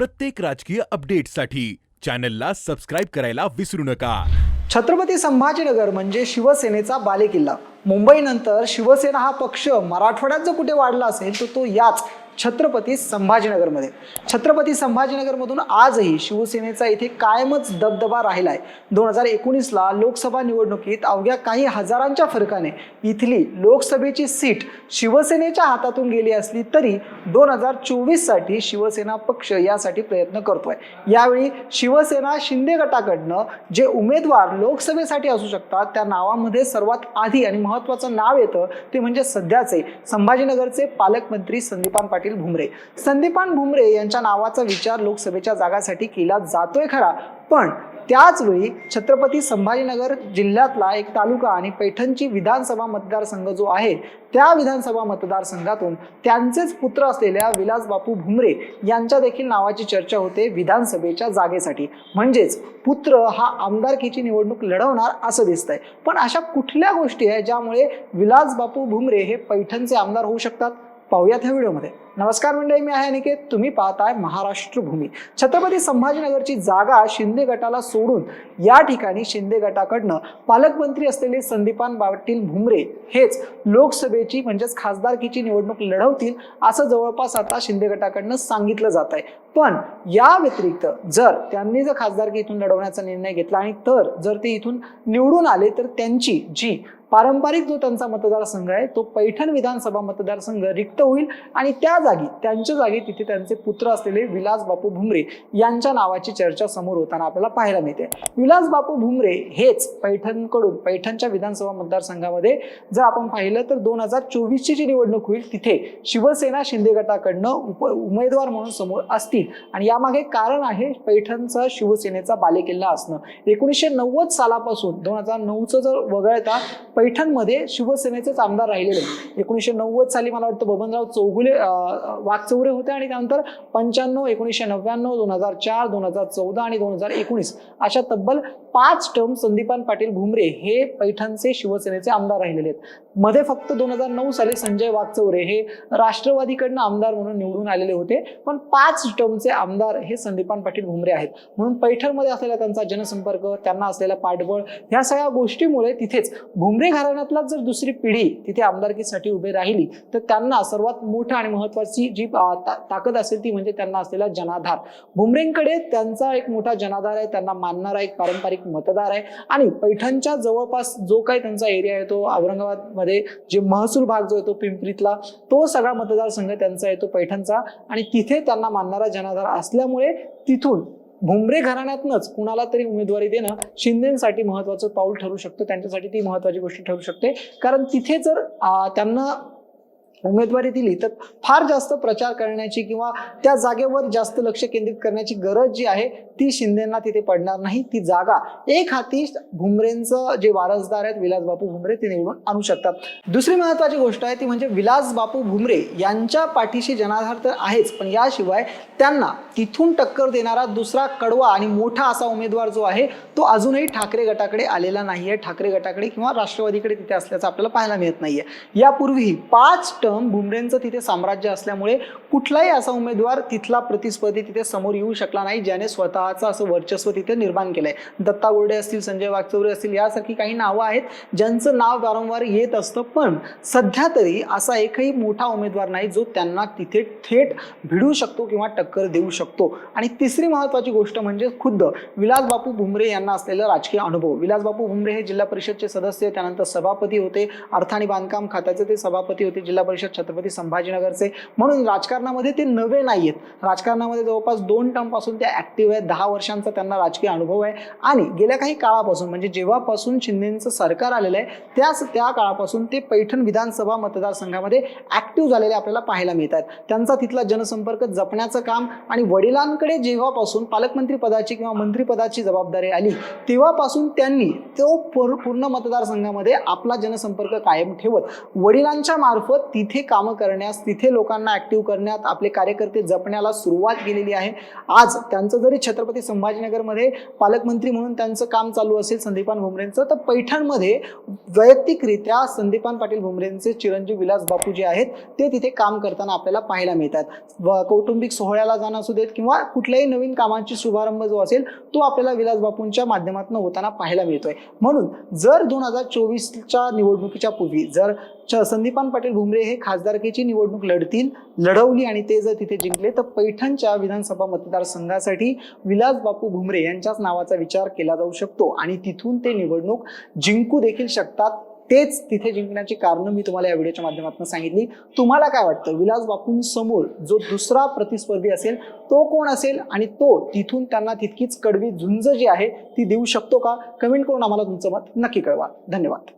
प्रत्येक राजकीय अपडेटसाठी चॅनलला सबस्क्राईब करायला विसरू नका. छत्रपती संभाजीनगर म्हणजे शिवसेनेचा बालेकिल्ला. मुंबईनंतर शिवसेना हा पक्ष मराठवाड्यात जर कुठे वाढला असेल तर तो याच छत्रपती संभाजीनगरमध्ये. छत्रपती संभाजीनगरमधून आजही शिवसेनेचा इथे कायमच दबदबा राहिला आहे दोन हजार एकोणीसला लोकसभा निवडणुकीत अवघ्या काही हजारांच्या फरकाने इथली लोकसभेची सीट शिवसेनेच्या हातातून गेली असली तरी दोन हजार चोवीससाठी शिवसेना पक्ष यासाठी प्रयत्न करतोय. यावेळी शिवसेना शिंदे गटाकडनं जे उमेदवार लोकसभेसाठी असू शकतात त्या नावामध्ये सर्वात आधी आणि महत्वाचं नाव येतं ते म्हणजे सध्याचे संभाजीनगरचे पालकमंत्री संदीपान पाटील भुमरे. संदीपान भुमरे यांच्या नावाचा विचार लोकसभेच्या जागासाठी केला जातोय खरा पण त्याचवेळी छत्रपती संभाजीनगर जिल्ह्यातला एक तालुका आणि पैठणची विधानसभा मतदारसंघ जो आहे त्या विधानसभा मतदारसंघातून त्यांचेच पुत्र असलेल्या विलास बापू भुमरे यांच्या देखील नावाची चर्चा होते विधानसभेच्या जागेसाठी. म्हणजेच पुत्र हा आमदारकीची निवडणूक लढवणार असं दिसतंय. पण अशा कुठल्या गोष्टी आहेत ज्यामुळे विलास बापू भुमरे हे पैठणचे आमदार होऊ शकतात? पाहूयात ह्या व्हिडिओमध्ये. नमस्कार मंडळी मी आहे अनिकेत. तुम्ही पाहताय महाराष्ट्र भूमी छत्रपती संभाजीनगरची जागा शिंदे गटाला सोडून या ठिकाणी शिंदे गटाकडनं पालकमंत्री असलेले संदीपान पाटील भुमरे हेच लोकसभेची म्हणजेच खासदारकीची निवडणूक लढवतील असं जवळपास आता शिंदे गटाकडनं सांगितलं जात आहे. पण या व्यतिरिक्त जर त्यांनी जर खासदारकी इथून लढवण्याचा निर्णय घेतला आणि तर जर ते इथून निवडून आले तर त्यांची जी पारंपरिक जो त्यांचा मतदारसंघ आहे तो पैठण विधानसभा मतदारसंघ रिक्त होईल आणि त्या जागी त्यांच्या जागी तिथे त्यांचे पुत्र असलेले विलास बापू भुमरे यांच्या नावाची चर्चा समोर होताना आपल्याला पाहायला मिळते. विलास बापू भुमरे हेच पैठणकडून पैठणच्या विधानसभा मतदारसंघामध्ये जर आपण पाहिलं तर दोन हजार चोवीसची जी निवडणूक होईल तिथे शिवसेना शिंदे गटाकडनं उप उमेदवार म्हणून समोर असतील. आणि यामागे कारण आहे पैठणचा शिवसेनेचा बालेकिल्ला असणं. एकोणीसशे नव्वद सालापासून दोन हजार नऊचं जर वगळता पैठणमध्ये शिवसेनेचेच आमदार राहिलेले एकोणीसशे नव्वद साली मला वाटतं बबनराव चौगुले वाघचौरे होते आणि त्यानंतर पंच्याण्णव एकोणीसशे नव्याण्णव दोन हजार चार दोन हजार चौदा आणि दोन हजार एकोणीस अशा तब्बल पाच टर्म संदीपान पाटील भुमरे हे पैठणचे शिवसेनेचे आमदार राहिलेले आहेत. मध्ये फक्त दोन हजार नऊ साली संजय वाघचौरे हे राष्ट्रवादीकडनं आमदार म्हणून निवडून आलेले होते. पण पाच टर्मचे आमदार हे संदीपान पाटील भुमरे आहेत. म्हणून पैठणमध्ये असलेला त्यांचा जनसंपर्क त्यांना असलेला पाठबळ ह्या सगळ्या गोष्टीमुळे तिथेच भुमरे घराण्यातला जर दुसरी पिढी तिथे आमदारकीसाठी उभी राहिली तर त्यांना सर्वात मोठं आणि महत्वाची जी ताकद असेल ती म्हणजे त्यांना असलेला जनाधार. भुमरेंकडे त्यांचा एक मोठा जनाधार आहे त्यांना मानणारा एक पारंपरिक मतदार आहे आणि पैठणच्या जवळपास जो काही त्यांचा एरिया आहे तो औरंगाबादमध्ये जे महसूल भाग जो येतो पिंपरीतला तो सगळा मतदारसंघ त्यांचा येतो पैठणचा आणि तिथे त्यांना मानणारा जनाधार असल्यामुळे तिथून भुमरे घराण्यातनंच कुणाला तरी उमेदवारी देणं शिंदेसाठी महत्वाचं पाऊल ठरू शकतं. त्यांच्यासाठी ती महत्वाची गोष्ट ठरू शकते. कारण तिथे जर त्यांना उमेदवारी दिली तर फार जास्त प्रचार करण्याची किंवा त्या जागेवर जास्त लक्ष केंद्रित करण्याची गरज जी आहे ती शिंदेना तिथे पडणार नाही. ती जागा एक हाती भुमरेंचं जे वारसदार आहेत विलास बापू भुमरे ते निवडून आणू शकतात. दुसरी महत्वाची गोष्ट आहे ती म्हणजे विलास बापू भुमरे यांच्या पाठीशी जनाधार तर आहेच पण याशिवाय त्यांना तिथून टक्कर देणारा दुसरा कडवा आणि मोठा असा उमेदवार जो आहे तो अजूनही ठाकरे गटाकडे आलेला नाहीये. ठाकरे गटाकडे किंवा राष्ट्रवादीकडे तिथे असल्याचं आपल्याला पाहायला मिळत नाहीये. यापूर्वी पाच टर्म भुमरेंचं तिथे साम्राज्य असल्यामुळे कुठलाही असा उमेदवार तिथला प्रतिस्पर्धी तिथे समोर येऊ शकला नाही ज्याने स्वतःचं असं वर्चस्व तिथे निर्माण केलंय. दत्ता गोर्डे असतील संजय वागचौरे असतील यासारखी काही नावं आहेत ज्यांचं नाव वारंवार येत असतं पण सध्या तरी असा एकही मोठा उमेदवार नाही जो त्यांना तिथे थेट भिडू शकतो किंवा टक्कर देऊ शकतो. आणि तिसरी महत्वाची गोष्ट म्हणजे खुद्द. विलास बापू भुमरे यांना असलेला राजकीय अनुभव. विलास बापू भुमरे हे जिल्हा परिषदचे सदस्य त्यानंतर सभापती होते. अर्थ आणि बांधकाम खात्याचे ते सभापती होते जिल्हा परिषद छत्रपती संभाजीनगरचे. म्हणून राजकारणामध्ये ते नवे नाही आहेत राजकारणामध्ये जवळपास दोन टर्मपासून ते ऍक्टिव्ह आहेत. दहा वर्षांचा त्यांना राजकीय अनुभव आहे. आणि गेल्या काही काळापासून म्हणजे जेव्हापासून शिंदेचं सरकार आलेलं आहे त्याच त्या काळापासून ते पैठण विधानसभा मतदारसंघामध्ये ऍक्टिव्ह झालेले आपल्याला पाहायला मिळतात. त्यांचा तिथला जनसंपर्क जपण्याचं काम आणि वडिलांकडे जेव्हापासून पालकमंत्री पदाची किंवा मंत्रीपदाची जबाबदारी आली तेव्हापासून त्यांनी तो पूर्ण मतदारसंघामध्ये आपला जनसंपर्क कायम ठेवत वडिलांच्या मार्फत तिथे तिथे कामं करण्यास तिथे लोकांना ऍक्टिव्ह करण्यात आपले कार्यकर्ते जपण्याला सुरुवात केलेली आहे. आज त्यांचं जरी छत्रपती संभाजीनगरमध्ये पालकमंत्री म्हणून त्यांचं काम चालू असेल संदीपान भुमरेंचं तर पैठणमध्ये वैयक्तिकरित्या संदीपान पाटील भुमरेंचे चिरंजीव विलास बापू जे आहेत ते तिथे काम करताना आपल्याला पाहायला मिळतात. व कौटुंबिक सोहळ्याला जाणं असू देत किंवा कुठल्याही नवीन कामांची शुभारंभ जो असेल तो आपल्याला विलास बापूंच्या माध्यमातून होताना पाहायला मिळतोय. म्हणून जर दोन हजार चोवीसच्या निवडणुकीच्या पूर्वी जर च- संदीपान पाटील भुमरे हे खासदारकीची निवडणूक लढतील लढवली आणि ते जर तिथे जिंकले तर पैठणच्या विधानसभा मतदारसंघासाठी विलास बापू भुमरे यांच्याच नावाचा विचार केला जाऊ शकतो. आणि तिथून ते निवडणूक जिंकू देखील शकतात. तेच तिथे जिंकण्याची कारणं मी तुम्हाला या व्हिडिओच्या माध्यमातून सांगितली. तुम्हाला काय वाटतं? विलास बापूंसमोर जो दुसरा प्रतिस्पर्धी असेल तो कोण असेल? आणि तो तिथून त्यांना तितकीच कडवी झुंज जी आहे ती देऊ शकतो का? कमेंट करून आम्हाला तुमचं मत नक्की कळवा. धन्यवाद.